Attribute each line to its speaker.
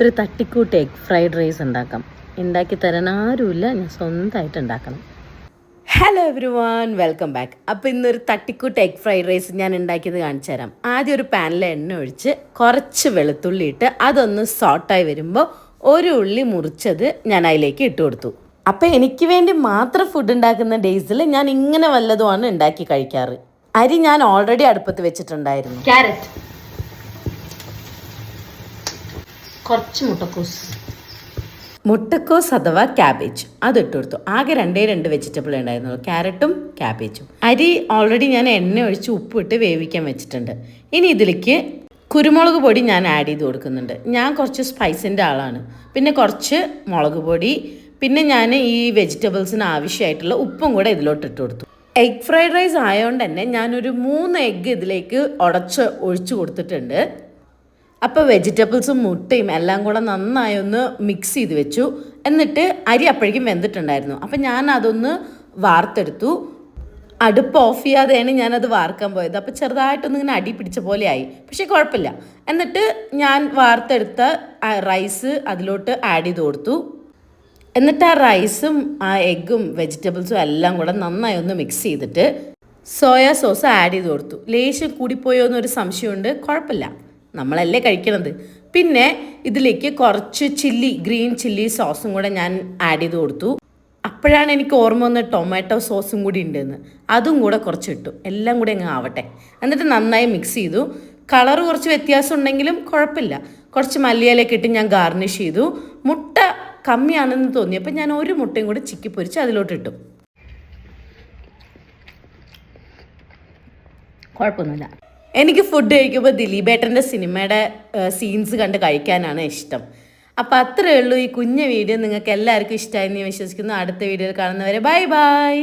Speaker 1: ഒരു തട്ടിക്കൂട്ട് egg fried rice ഉണ്ടാക്കാം. ഉണ്ടാക്കി തരാൻ ആരുമില്ല ഞാൻ സ്വന്തമായിട്ട് ഉണ്ടാക്കണം. Hello everyone welcome back അപ്പോൾ ഇന്നൊരു തട്ടിക്കൂട്ട് എഗ് ഫ്രൈഡ് റൈസ് ഞാൻ ഉണ്ടാക്കിയത് കാണിച്ചു തരാം. ആദ്യം ഒരു പാനിൽ എണ്ണ ഒഴിച്ച് കുറച്ച് വെളുത്തുള്ളി ഇട്ട് അതൊന്ന് സോട്ടായി വരുമ്പോൾ ഒരു ഉള്ളി മുറിച്ചത് ഞാൻ അതിലേക്ക് ഇട്ട് കൊടുത്തു. അപ്പോൾ എനിക്ക് വേണ്ടി മാത്രം ഫുഡ് ഉണ്ടാക്കുന്ന ഡേയ്സിൽ ഞാൻ ഇങ്ങനെ വല്ലതുമാണ് ഉണ്ടാക്കി കഴിക്കാറ്. അരി ഞാൻ ഓൾറെഡി അടുപ്പത്ത് വെച്ചിട്ടുണ്ടായിരുന്നു. ക്യാരറ്റ് കുറച്ച് മുട്ടക്കോസ്. മുട്ടക്കോസ് അഥവാ ക്യാബേജ്. അത് ഇട്ട് കൊടുത്തു ആകെ രണ്ടേ രണ്ട് വെജിറ്റബിൾ ഉണ്ടായിരുന്നുള്ളൂ. ക്യാരറ്റും ക്യാബേജും. അരി ഓൾറെഡി ഞാൻ എണ്ണ ഒഴിച്ച് ഉപ്പിട്ട് വേവിക്കാൻ വെച്ചിട്ടുണ്ട്. ഇനി ഇതിലേക്ക് കുരുമുളക് പൊടി ഞാൻ ആഡ് ചെയ്ത് കൊടുക്കുന്നുണ്ട്. ഞാൻ കുറച്ച് സ്പൈസിന്റെ ആളാണ്. പിന്നെ കുറച്ച് മുളക് പൊടി. പിന്നെ ഞാൻ ഈ വെജിറ്റബിൾസിന് ആവശ്യമായിട്ടുള്ള ഉപ്പും കൂടെ ഇതിലോട്ട് ഇട്ട് കൊടുത്തു. എഗ് ഫ്രൈഡ് റൈസ് ആയതുകൊണ്ട് തന്നെ ഞാനൊരു മൂന്ന് എഗ്ഗ് ഇതിലേക്ക് ഉടച്ച് ഒഴിച്ചു കൊടുത്തിട്ടുണ്ട്. അപ്പോൾ വെജിറ്റബിൾസും മുട്ടയും എല്ലാം കൂടെ നന്നായി ഒന്ന് മിക്സ് ചെയ്ത് വെച്ചു. എന്നിട്ട് അരി അപ്പോഴേക്കും വെന്തിട്ടുണ്ടായിരുന്നു. അപ്പം ഞാൻ അതൊന്ന് വാർത്തെടുത്തു. അടുപ്പ് ഓഫ് ചെയ്യാതെയാണ് ഞാനത് വാർക്കാൻ പോയത്. അപ്പോൾ ചെറുതായിട്ടൊന്ന് ഇങ്ങനെ അടി പിടിച്ച പോലെ ആയി. പക്ഷേ കുഴപ്പമില്ല. എന്നിട്ട് ഞാൻ വാർത്തെടുത്ത റൈസ് അതിലോട്ട് ആഡ് ചെയ്ത് കൊടുത്തു. എന്നിട്ട് ആ റൈസും ആ എഗ്ഗും വെജിറ്റബിൾസും എല്ലാം കൂടെ നന്നായി ഒന്ന് മിക്സ് ചെയ്തിട്ട് സോയാ സോസ് ആഡ് ചെയ്ത് കൊടുത്തു. ലേശം കൂടിപ്പോയോ എന്നൊരു സംശയമുണ്ട്. കുഴപ്പമില്ല. നമ്മളല്ലേ കഴിക്കണത്. പിന്നെ ഇതിലേക്ക് കുറച്ച് ചില്ലി ഗ്രീൻ ചില്ലി സോസും കൂടെ ഞാൻ ആഡ് ചെയ്ത് കൊടുത്തു. അപ്പോഴാണ് എനിക്ക് ഓർമ്മ വന്ന ടൊമാറ്റോ സോസും കൂടി ഉണ്ടെന്ന്. അതും കൂടെ കുറച്ച് ഇട്ടു. എല്ലാം കൂടി അങ്ങ് ആവട്ടെ. എന്നിട്ട് നന്നായി മിക്സ് ചെയ്തു. കളർ കുറച്ച് വ്യത്യാസം ഉണ്ടെങ്കിലും കുഴപ്പമില്ല. കുറച്ച് മല്ലിയിലൊക്കെ ഇട്ട് ഞാൻ ഗാർണിഷ് ചെയ്തു. മുട്ട കമ്മിയാണെന്ന് തോന്നി തോന്നിയപ്പോൾ ഞാൻ ഒരു മുട്ടയും കൂടി ചിക്കി പൊരിച്ച് അതിലോട്ട് ഇട്ടു. കുഴപ്പമൊന്നുമില്ല. എനിക്ക് ഫുഡ് കഴിക്കുമ്പോൾ ദിലീപേട്ടന്റെ സിനിമയുടെ സീൻസ് കണ്ട് കഴിക്കാനാണ് ഇഷ്ടം. അപ്പോൾ അത്രയേ ഉള്ളൂ ഈ കുഞ്ഞ വീഡിയോ നിങ്ങൾക്ക് എല്ലാവർക്കും ഇഷ്ടമായി എന്ന് വിശ്വസിക്കുന്നു. അടുത്ത വീഡിയോയിൽ കാണുന്നവരെ ബൈ ബൈ